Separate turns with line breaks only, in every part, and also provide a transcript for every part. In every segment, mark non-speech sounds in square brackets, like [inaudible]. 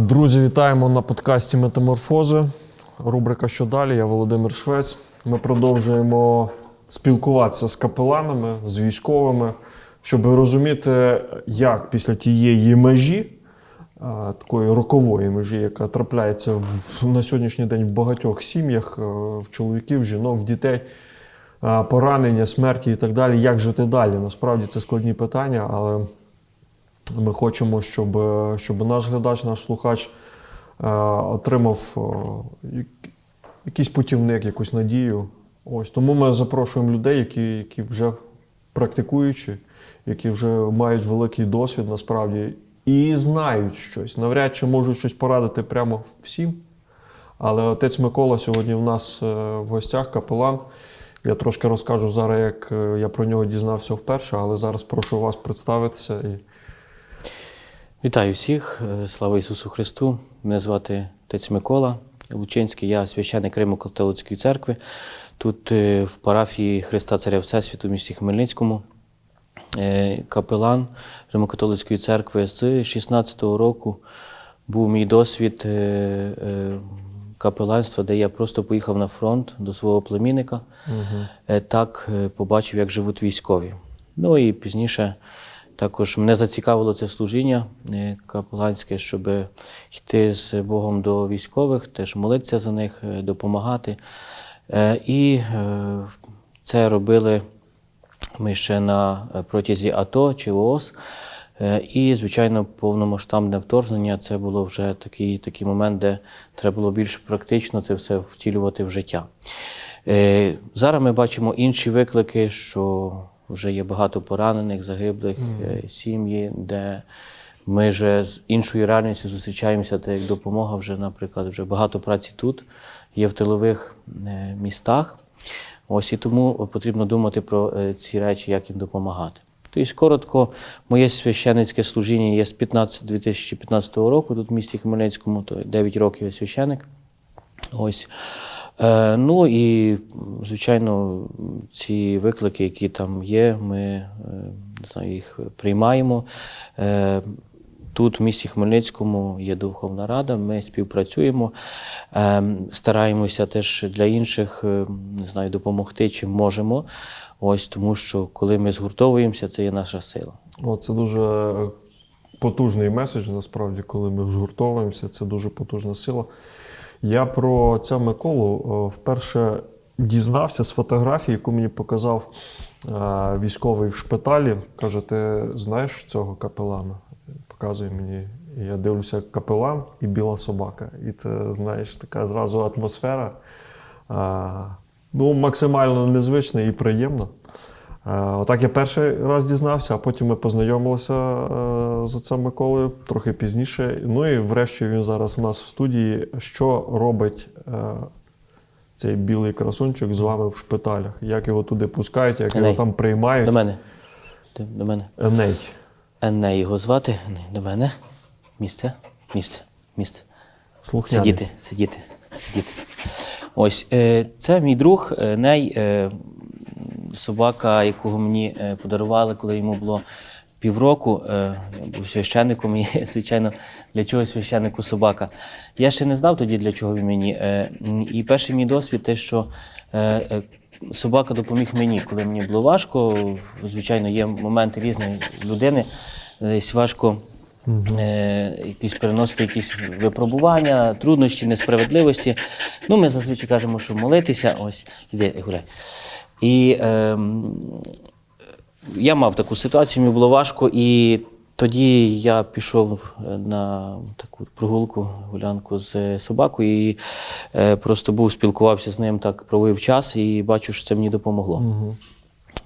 Друзі, вітаємо на подкасті Метаморфози. Рубрика Що далі? Я Володимир Швець. Ми продовжуємо спілкуватися з капеланами, з військовими, щоб розуміти, як після тієї межі, такої рокової межі, яка трапляється в, на сьогоднішній день в багатьох сім'ях, е, в чоловіків, жінок, в дітей, поранення, смерті і так далі. Як жити далі? Насправді це складні питання, але ми хочемо, щоб, е, щоб наш глядач, наш слухач е, отримав е, якийсь путівник, якусь надію. Ось тому ми запрошуємо людей, які, які вже практикуючі, які вже мають великий досвід насправді і знають щось. Навряд чи можуть щось порадити прямо всім. Але отець Микола сьогодні в нас в гостях, капелан. Я трошки розкажу зараз, як я про нього дізнався вперше, але зараз прошу вас представитися
Вітаю всіх, е, слава Ісусу Христу. Мене звати Отець Микола Лучинський, я священник Римо-католицької церкви. Тут е, в парафії Христа Царя Всесвіту в місті Хмельницькому. Е, Капелан Римо-католицької церкви з 16-го року був мій досвід капеланства, де я просто поїхав на фронт до свого племінника. Е, Так побачив, як живуть військові. Ну і пізніше також мене зацікавило це служіння е, капеланське, щоб йти з Богом до військових, теж молитися за них, е, допомагати. Е, І це робили ми ще на протязі АТО чи ООС. І, звичайно, повномасштабне вторгнення це було вже такий, такий момент, де треба було більш практично це все втілювати в життя. Зараз ми бачимо інші виклики, що вже є багато поранених, загиблих е, сім'ї, де ми вже з іншою реальністю зустрічаємося, так як допомога вже, наприклад, вже багато праці тут, є в тилових е, містах. Ось і тому потрібно думати про е, ці речі, як їм допомагати. Тобто, коротко, моє священницьке служіння є з 15, 2015 року, тут в місті Хмельницькому, то 9 років я священик. Ось. Е, ну і, звичайно, ці виклики, які там є, ми е, не знаю, їх приймаємо. Е, Тут, в місті Хмельницькому, є Духовна Рада, ми співпрацюємо, е, стараємося теж для інших е, не знаю, допомогти, чим можемо. Ось тому, що коли ми згуртовуємося, це є наша сила.
О, це дуже потужний меседж, насправді, коли ми згуртовуємося, це дуже потужна сила. Я про ця Миколу вперше дізнався з фотографії, яку мені показав е, військовий в шпиталі. Каже, ти знаєш цього капелана? Показує мені. Я дивлюся, капелан і біла собака. І це, знаєш, така зразу атмосфера. Ну, максимально незвична і приємна. Е, Отак я перший раз дізнався, а потім ми познайомилися е, з отцем Миколою трохи пізніше. Ну і врешті він зараз у нас в студії. Що робить е, цей білий красунчик з вами в шпиталях? Як його туди пускають, як його там приймають?
До мене. Ти- До мене.
Еней.
Енне його звати. Еней, До мене. Місце. Місце. Місце.
Слухняний.
Сидіти, сидіти, сидіти. Ось це мій друг е, Ней, е, собака, якого мені е, подарували, коли йому було півроку. Е, я був священником, і, [laughs] звичайно, для чого священнику собака. Я ще не знав тоді, для чого він мені. Е, і перший мій досвід те, що е, е, собака допоміг мені, коли мені було важко. Звичайно, є моменти різної людини, десь важко. Е, якісь переносити якісь випробування, труднощі, несправедливості. Ну, ми зазвичай кажемо, що молитися, ось, іди, гуляй. І ем, я мав таку ситуацію, мені було важко, і тоді я пішов е, на таку прогулку, гулянку з собакою, і е, просто був, спілкувався з ним, так провів час, і бачу, що це мені допомогло.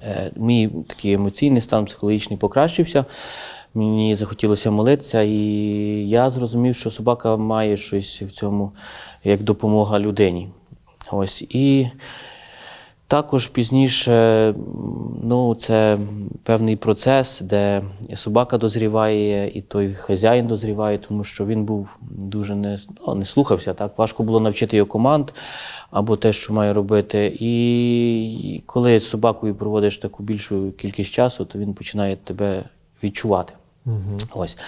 Е, Мій такий емоційний стан психологічний покращився. Мені захотілося молитися, і я зрозумів, що собака має щось в цьому як допомога людині. Ось. І також пізніше ну, це певний процес, де собака дозріває, і той хазяїн дозріває, тому що він був дуже не, ну, не слухався. Так? Важко було навчити його команд або те, що має робити. І коли з собакою проводиш таку більшу кількість часу, то він починає тебе відчувати. Ось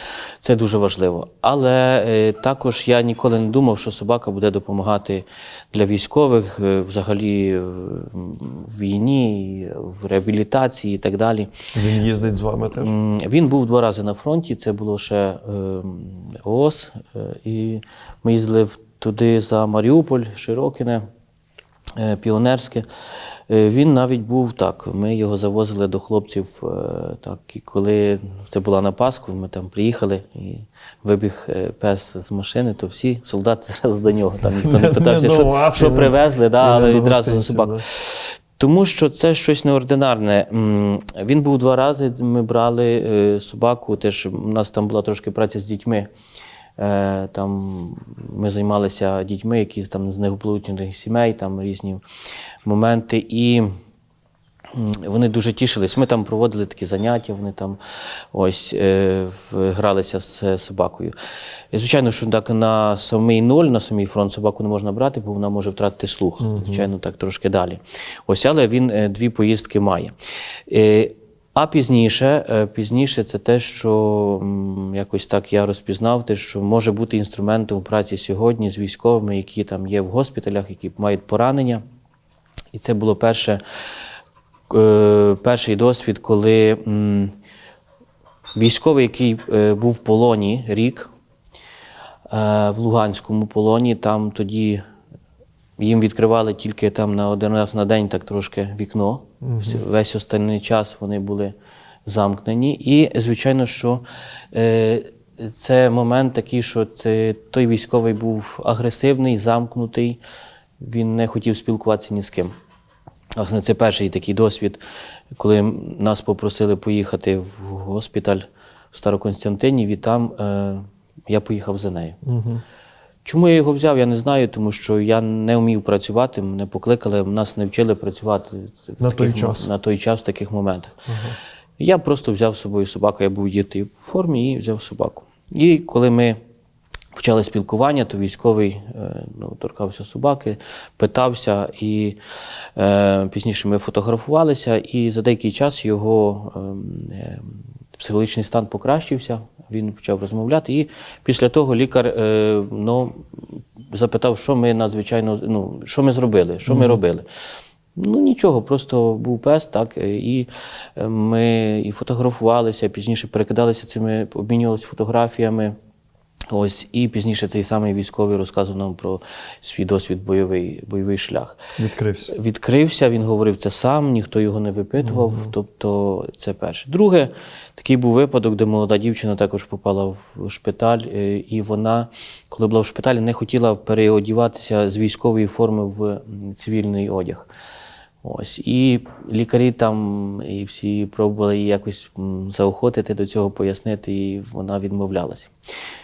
це дуже важливо. Але е, також я ніколи не думав, що собака буде допомагати для військових, е, взагалі е, в війні, в реабілітації і так далі.
Він їздить з вами теж.
Він був два рази на фронті. Це було ще е, ООС. е, І ми їздили туди за Маріуполь, Широкине, Піонерське. Е, Він навіть був так. Ми його завозили до хлопців. е, Так, і коли це була на Пасху, ми там приїхали і вибіг е, пес з машини, то всі солдати [laughs] зразу до нього. Там ніхто не питався, що, що привезли, да, але відразу за собаку. Тому що це щось неординарне. Він був два рази. Ми брали е, собаку. Теж у нас там була трошки праця з дітьми. Е, Там ми займалися дітьми, які там з неблагополучних сімей, там різні моменти. І вони дуже тішились. Ми там проводили такі заняття, вони там ось е, гралися з собакою. І, звичайно, що так на самий ноль, на самий фронт собаку не можна брати, бо вона може втратити слух. Звичайно, так трошки далі. Ось, але він е, дві поїздки має. Е, а пізніше, е, пізніше це те, що якось так я розпізнав, те, що може бути інструментом в праці сьогодні з військовими, які там є в госпіталях, які мають поранення. І це було перше, е, перший досвід, коли військовий, який е, був в полоні рік, в Луганському полоні, там тоді їм відкривали тільки там на один раз на день так трошки вікно. Весь останній час вони були замкнені. І, звичайно, що е, це момент такий, що це, той військовий був агресивний, замкнутий, він не хотів спілкуватися ні з ким. Власне, це перший такий досвід, коли нас попросили поїхати в госпіталь в Староконстантинів, і там е, я поїхав за нею. Чому я його взяв, я не знаю, тому що я не вмів працювати, мене покликали, нас не вчили працювати
На
таких
той час.
на той час в таких моментах. Я просто взяв з собою собаку, я був дітей в формі і взяв собаку. І коли ми почали спілкування, то військовий е, ну, торкався собаки, питався, і е, пізніше ми фотографувалися, і за деякий час його ем, е, психологічний стан покращився. Він почав розмовляти. І після того лікар е, ну, запитав, що ми надзвичайно ну, що ми зробили, що ми робили. Ну нічого, просто був пес, так, е, і е, ми і фотографувалися, пізніше перекидалися цими, обмінювалися фотографіями. Ось, і пізніше цей самий військовий розказував нам про свій досвід бойовий, бойовий шлях.
Відкрився.
Відкрився, він говорив це сам, ніхто його не випитував. Тобто, це перше. Друге, такий був випадок, де молода дівчина також попала в шпиталь, е, і вона, коли була в шпиталі, не хотіла переодіватися з військової форми в цивільний одяг. Ось. І лікарі там і всі пробували її якось заохотити до цього, пояснити, і вона відмовлялася.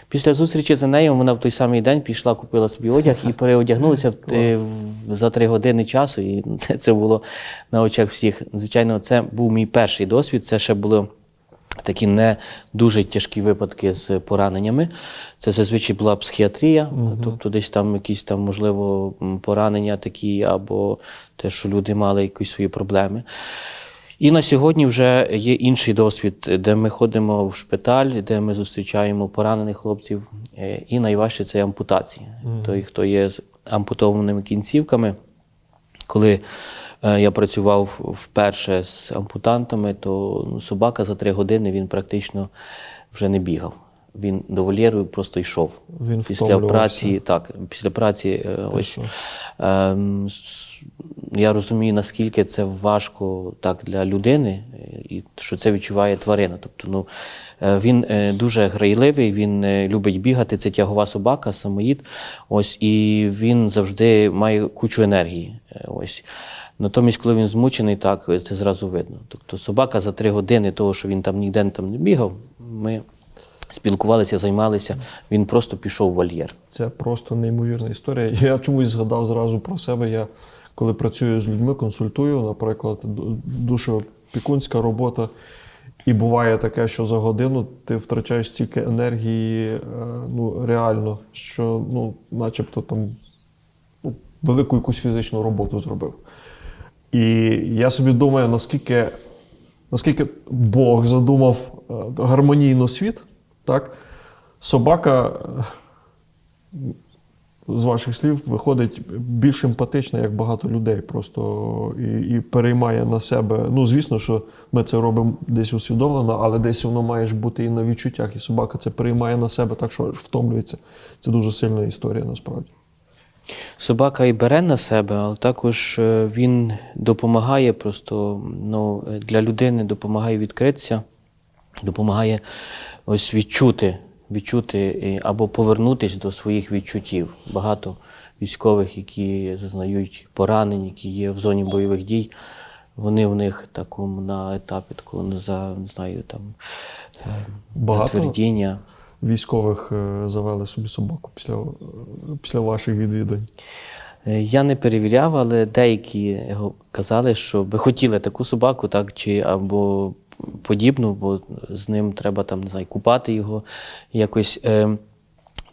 Після зустрічі за нею вона в той самий день пішла, купила собі одяг і переодягнулася в, в- за три години часу. І [laughs] це, це було на очах всіх. Звичайно, це був мій перший досвід. Це ще було такі не дуже тяжкі випадки з пораненнями. Це зазвичай була психіатрія, тобто десь там якісь там, можливо, поранення такі, або те, що люди мали якісь свої проблеми. І на сьогодні вже є інший досвід, де ми ходимо в шпиталь, де ми зустрічаємо поранених хлопців. Е, І найважче це ампутації. Той, хто є з ампутованими кінцівками, коли я працював вперше з ампутантами, то ну, собака за три години він практично вже не бігав. Він до вольєру просто йшов.
Він
після праці, так, після праці е, ось. с- я розумію, наскільки це важко так для людини, е, і що це відчуває тварина. Тобто, ну, е, він е, дуже грайливий, він е, любить бігати, це тягова собака, самоїд. Ось, і він завжди має кучу енергії. Е, Ось. Натомість, коли він змучений, так, це зразу видно. Тобто собака за три години того, що він там ніде там не бігав, ми спілкувалися, займалися, він просто пішов в вольєр.
Це просто неймовірна історія. Я чомусь згадав зразу про себе. Я коли працюю з людьми, консультую, наприклад, ду- душеопікунська робота. І буває таке, що за годину ти втрачаєш стільки енергії, е, ну реально, що ну, начебто там ну, велику якусь фізичну роботу зробив. І я собі думаю, наскільки наскільки Бог задумав е, гармонійно світ, так? Собака, е, з ваших слів, виходить більш емпатична, як багато людей, просто і, і переймає на себе. Ну, звісно, що ми це робимо десь усвідомлено, але десь воно має ж бути і на відчуттях. І собака це переймає на себе, так що втомлюється. Це дуже сильна історія насправді.
Собака і бере на себе, але також е, він допомагає просто ну, для людини допомагає відкритися, допомагає ось відчути, відчути або повернутися до своїх відчуттів. Багато військових, які зазнають поранень, які є в зоні бойових дій, вони в них такому на етапі такого не за не знаю там е,
Багато?
затвердіння.
Військових е, завели собі собаку після, е, після ваших відвідань.
Е, Я не перевіряв, але деякі казали, що би хотіли таку собаку, так, чи або подібну, бо з ним треба там, не знаю, купати його якось. Е,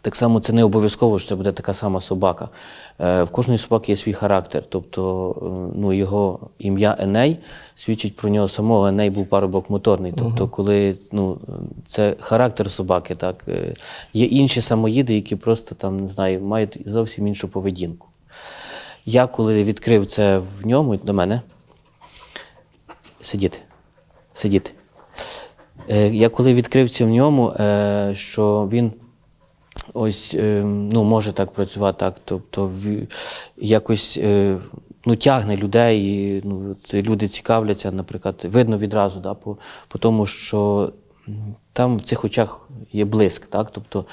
так само це не обов'язково, що це буде така сама собака. Е, в кожної собаки є свій характер. Тобто е, ну, його ім'я Еней свідчить про нього самого. Еней був парубок моторний. Тобто, коли ну, це характер собаки, так. Е, Є інші самоїди, які просто там, не знаю, мають зовсім іншу поведінку. Я коли відкрив це в ньому до мене. Сидіти. Сидіти. Я коли відкрив це в ньому, що він ось е, ну, може так працювати, так, тобто якось е, ну, тягне людей, і, ну, люди цікавляться, наприклад, видно відразу, да, по, по тому, що там в цих очах є блиск, так? тобто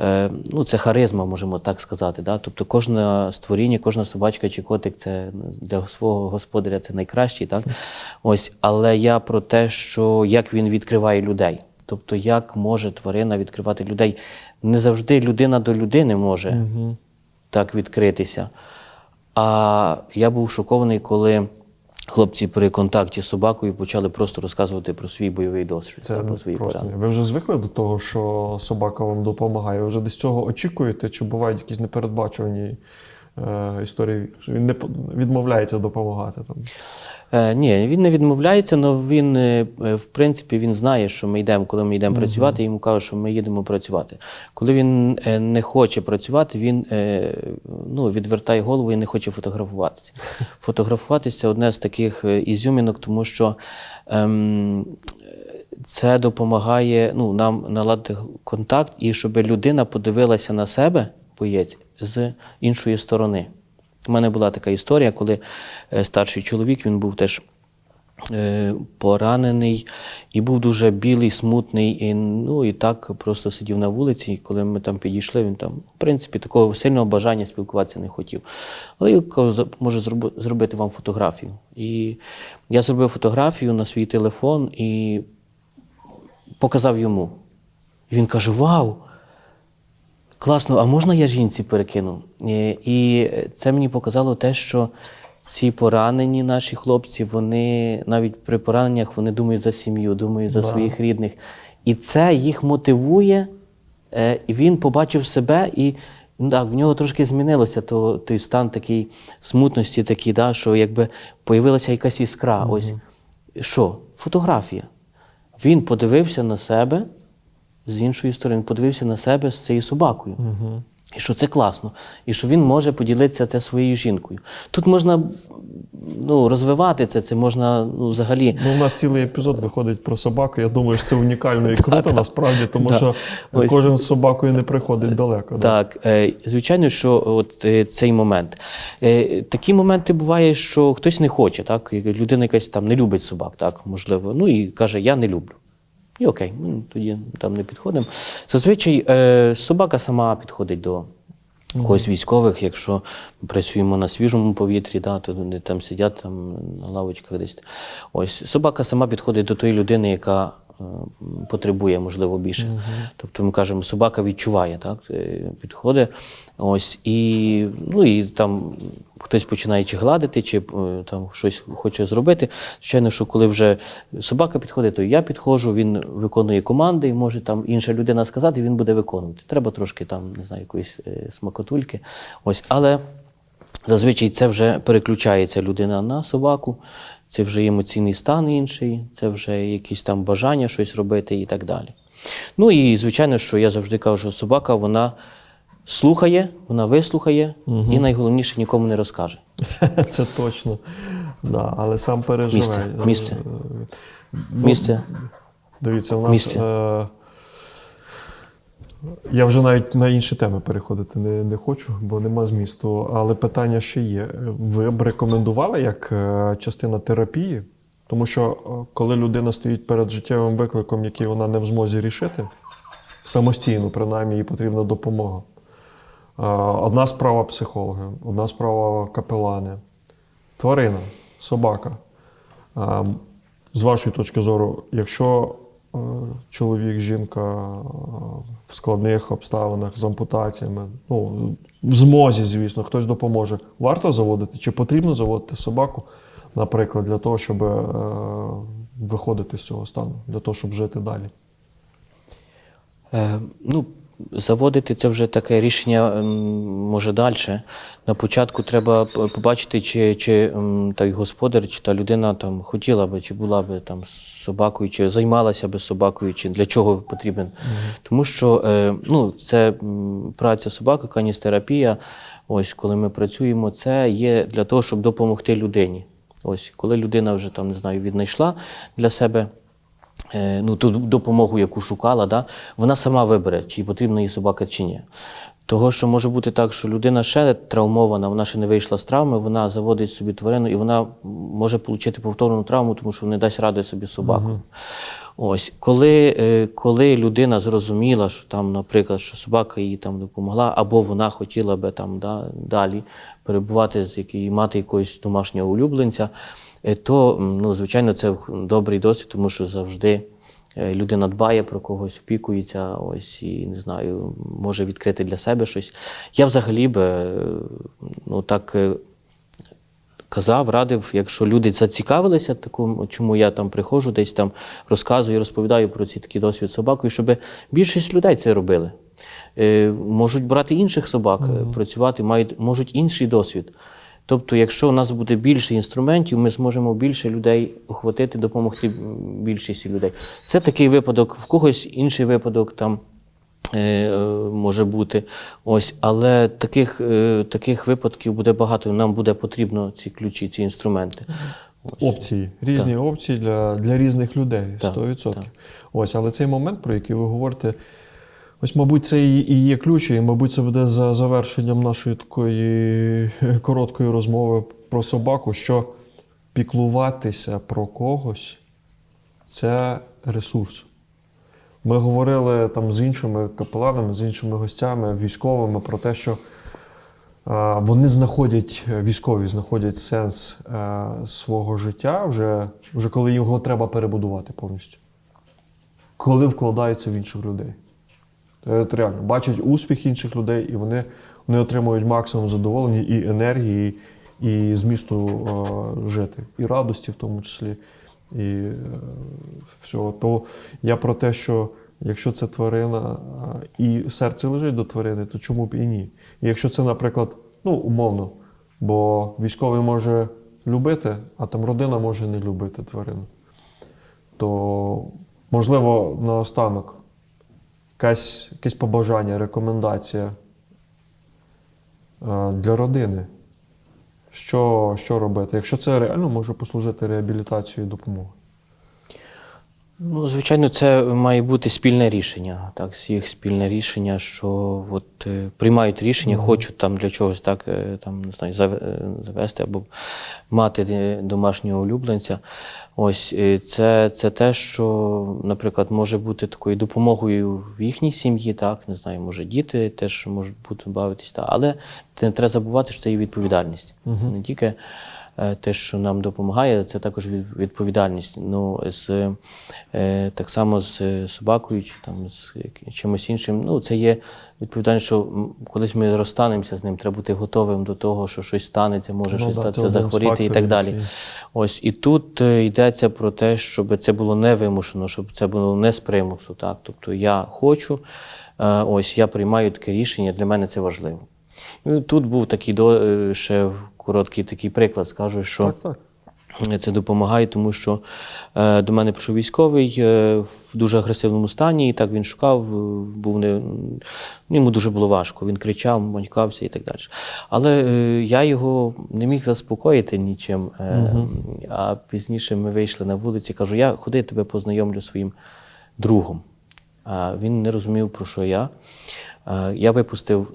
е, ну, це харизма, можемо так сказати. Да? Тобто кожне створіння, кожна собачка чи котик це для свого господаря це найкращий. Так? Ось, але я про те, що як він відкриває людей. Тобто, як може тварина відкривати людей? Не завжди людина до людини може так відкритися. А я був шокований, коли хлопці при контакті з собакою почали просто розказувати про свій бойовий досвід
Це
та про свої
просто.
поранення.
Ви вже звикли до того, що собака вам допомагає? Ви вже десь цього очікуєте, чи бувають якісь непередбачувані історії, що він не відмовляється допомагати? Там?
Е, ні, він не відмовляється, але він, е, е, в принципі, він знає, що ми йдемо, коли ми йдемо працювати, йому кажуть, що ми їдемо працювати. Коли він е, не хоче працювати, він е, ну, відвертає голову і не хоче фотографуватися. [laughs] Фотографуватися це одне з таких е, ізюмінок, тому що ем, це допомагає ну, нам наладити контакт і щоб людина подивилася на себе, боєць, з іншої сторони. У мене була така історія, коли е, старший чоловік, він був теж е, поранений і був дуже білий, смутний. І, ну, і так просто сидів на вулиці. І коли ми там підійшли, він там, в принципі, такого сильного бажання спілкуватися не хотів. Але я кажу, «За- можу зробити вам фотографію. І я зробив фотографію на свій телефон і показав йому. І він каже: Вау! Класно, а можна я жінці перекину? Е, І це мені показало те, що ці поранені наші хлопці, вони навіть при пораненнях вони думають за сім'ю, думають за своїх рідних. І це їх мотивує, е, і він побачив себе, і ну, так, в нього трошки змінилося то, той стан такий смутності, такий, да, що якби появилася якась іскра. Ось що? Фотографія. Він подивився на себе з іншої сторони, подивився на себе з цією собакою. І що це класно, і що він може поділитися це своєю жінкою. Тут можна ну, розвивати це, це можна ну, взагалі.
Ну, у нас цілий епізод виходить про собаку. Я думаю, що це унікально і круто [laughs] насправді, тому що кожен з собакою не приходить далеко.
Так, е, звичайно, що от е, цей момент. Е, такі моменти буває, що хтось не хоче, так? Людина якась там не любить собак, так, можливо. Ну і каже, я не люблю. І окей, ми тоді там не підходимо. Зазвичай е, собака сама підходить до когось військових, якщо ми працюємо на свіжому повітрі, да, то вони там сидять там, на лавочках десь. Ось собака сама підходить до тої людини, яка е, потребує, можливо, більше. Тобто ми кажемо, собака відчуває, так, е, підходить. Ось, і, ну, і там хтось починає чи гладити, чи е, там щось хоче зробити. Звичайно, що коли вже собака підходить, то я підходжу, він виконує команди, і може там інша людина сказати, він буде виконувати. Треба трошки там, не знаю, якоїсь е, смакотульки. Ось, але Зазвичай це вже переключається людина на собаку, це вже емоційний стан інший, це вже якісь там бажання щось робити і так далі. Ну і звичайно, що я завжди кажу, що собака вона слухає, вона вислухає і найголовніше нікому не розкаже. [laughs]
Це точно. Да, але сам переживе.
Місце, місце.
Е,
Місце.
Дивіться, у нас.
Місце.
Е, я вже навіть на інші теми переходити не, не хочу, бо нема змісту. Але питання ще є. Ви б рекомендували як е, частина терапії? Тому що е, коли людина стоїть перед життєвим викликом, який вона не в змозі рішити, самостійно, принаймні, їй потрібна допомога. Е, Одна справа психологи, одна справа капелани, тварина, собака. З вашої точки зору, якщо е, чоловік, жінка е, в складних обставинах з ампутаціями, ну, в змозі, звісно, хтось допоможе, варто заводити чи потрібно заводити собаку, наприклад, для того, щоб е, виходити з цього стану, для того, щоб жити далі?
Е, ну, заводити це вже таке рішення може далі. На початку треба побачити, чи, чи м, той господар, чи та людина там хотіла би, чи була би там собакою, чи займалася би собакою, чи для чого потрібен. Тому що е, ну, це праця собаки, каністерапія. Ось коли ми працюємо, це є для того, щоб допомогти людині. Ось коли людина вже там не знаю, віднайшла для себе ну, ту допомогу, яку шукала, да, вона сама вибере, чи потрібна їй собака, чи ні. Того, що може бути так, що людина ще травмована, вона ще не вийшла з травми, вона заводить собі тварину, і вона може отримати повторну травму, тому що не дасть ради собі собаку. Ось, коли, е, коли людина зрозуміла, що там, наприклад, що собака їй там допомогла, або вона хотіла би там да, далі перебувати з який, мати якогось домашнього улюбленця, е, то ну, звичайно це добрий досвід, тому що завжди людина дбає про когось, опікується, ось і не знаю, може відкрити для себе щось. Я взагалі би е, ну так. е, казав, радив, якщо люди зацікавилися такому, чому я там приходжу, десь там розказую, розповідаю про ці такі досвід собакою, щоб більшість людей це робили. Е, можуть брати інших собак, е, працювати, мають, можуть інший досвід. Тобто, якщо у нас буде більше інструментів, ми зможемо більше людей охватити, допомогти більшості людей. Це такий випадок, в когось інший випадок там. е, е, Може бути. Ось, але таких, е, таких випадків буде багато. Нам буде потрібно ці ключі, ці інструменти. Ось.
Опції, різні опції для, для різних людей,
Так,
100%.
так.
Ось, але цей момент, про який ви говорите, ось, мабуть, це і є ключ, і, мабуть, це буде за завершенням нашої такої [laughs] короткої розмови про собаку, що піклуватися про когось це ресурс. Ми говорили там з іншими капеланами, з іншими гостями, військовими про те, що вони знаходять, військові знаходять сенс свого життя вже, вже коли його треба перебудувати повністю. Коли вкладаються в інших людей. От реально бачать успіх інших людей, і вони, вони отримують максимум задоволення і енергії, і змісту е, жити, і радості в тому числі. І е, всього. То я про те, що якщо це тварина е, і серце лежить до тварини, то чому б і ні? І якщо це, наприклад, ну, умовно, бо військовий може любити, а там родина може не любити тварину, то можливо наостанок якесь побажання, рекомендація е, для родини. Що, що робити? Якщо це реально може послужити реабілітацією і допомогою.
Ну, звичайно, це має бути спільне рішення. Так, їх спільне рішення, що от, е, приймають рішення, хочуть там для чогось так, е, там, не знаю, е, завести або мати домашнього улюбленця. Ось це, це те, що, наприклад, може бути такою допомогою в їхній сім'ї, так, не знаю, може діти теж можуть бути бавитись, так, але не треба забувати, що це є відповідальність. Це не тільки те, що нам допомагає, це також від- відповідальність. Ну, з, е, так само з е, собакою чи там, з чимось іншим. Ну, це є відповідальність, що колись ми розстанемося з ним, треба бути готовим до того, що щось станеться, може
Ну
щось
да,
статися, захворіти і так далі.
який-
Ось і тут е, йдеться про те, щоб це було не вимушено, щоб це було не з примусу. Так? Тобто я хочу, е, ось я приймаю таке рішення, для мене це важливо. І тут був такий до, е, ще короткий такий приклад, скажу, що
Так, так.
Це допомагає, тому що е, до мене прийшов військовий е, в дуже агресивному стані, і так він шукав, е, був не, йому дуже було важко. Він кричав, манькався і так далі. Але е, я його не міг заспокоїти нічим. Е, А пізніше ми вийшли на вулиці, кажу, я ходи, тебе познайомлю своїм другом. А він не розумів, про що я. А, Я випустив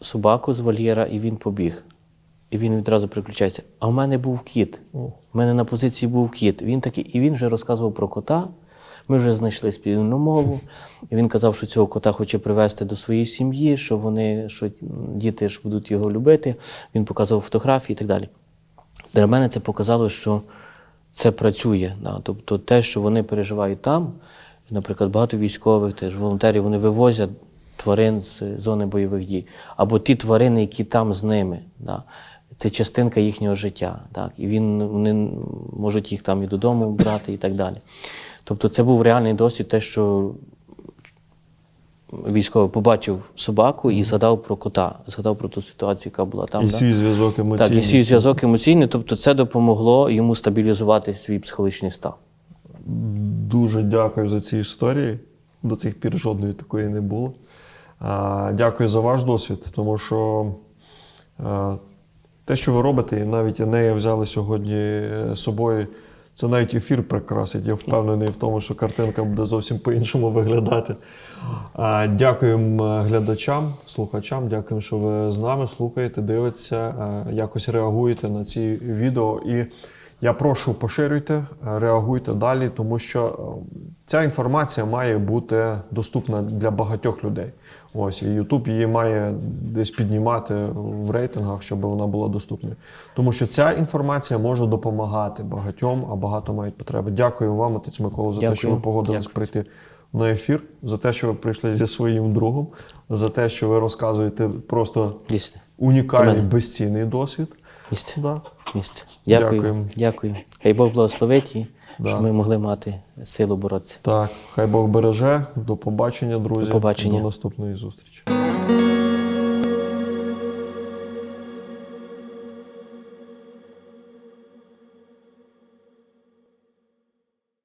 собаку з вольєра, і він побіг. І він відразу переключається. А в мене був кіт. У мене на позиції був кіт. Він такий, і він вже розказував про кота. Ми вже знайшли спільну мову. І він казав, що цього кота хоче привезти до своєї сім'ї, що вони, що діти ж будуть його любити. Він показував фотографії і так далі. Для мене це показало, що це працює. Да. Тобто те, що вони переживають там, наприклад, багато військових, теж волонтерів, вони вивозять тварин з зони бойових дій. Або ті тварини, які там з ними. Да. Це частинка їхнього життя. Так. І він, вони можуть їх там і додому брати, і так далі. Тобто це був реальний досвід, те, що військовий побачив собаку і згадав про кота, згадав про ту ситуацію, яка була там.
І
да.
свій зв'язок емоційний.
Так, і свій зв'язок емоційний, тобто це допомогло йому стабілізувати свій психологічний стан.
Дуже дякую за ці історії. До цих пір жодної такої не було. Дякую за ваш досвід, тому що те, що ви робите, і навіть Енея взяли сьогодні е, з собою, це навіть ефір прикрасить. Я впевнений в тому, що картинка буде зовсім по-іншому виглядати. Дякуємо глядачам, слухачам. Дякуємо, що ви з нами слухаєте, дивитеся, е, якось реагуєте на ці відео. І я прошу поширюйте, реагуйте далі, тому що е, ця інформація має бути доступна для багатьох людей. Ось і YouTube її має десь піднімати в рейтингах, щоб вона була доступною. Тому що ця інформація може допомагати багатьом, а багато мають потреби. Дякую вам, отець Микола, за те, що ви погодились
Дякую.
прийти на ефір, за те, що ви прийшли зі своїм другом, за те, що ви розказуєте просто
Дійсно.
унікальний безцінний досвід.
Місце.
Да.
Місце. Дякую. Дякую. Хай Бог благословить і
Да.
щоб ми могли мати силу боротися.
Так, хай Бог береже. До побачення, друзі.
До побачення.
До наступної зустрічі.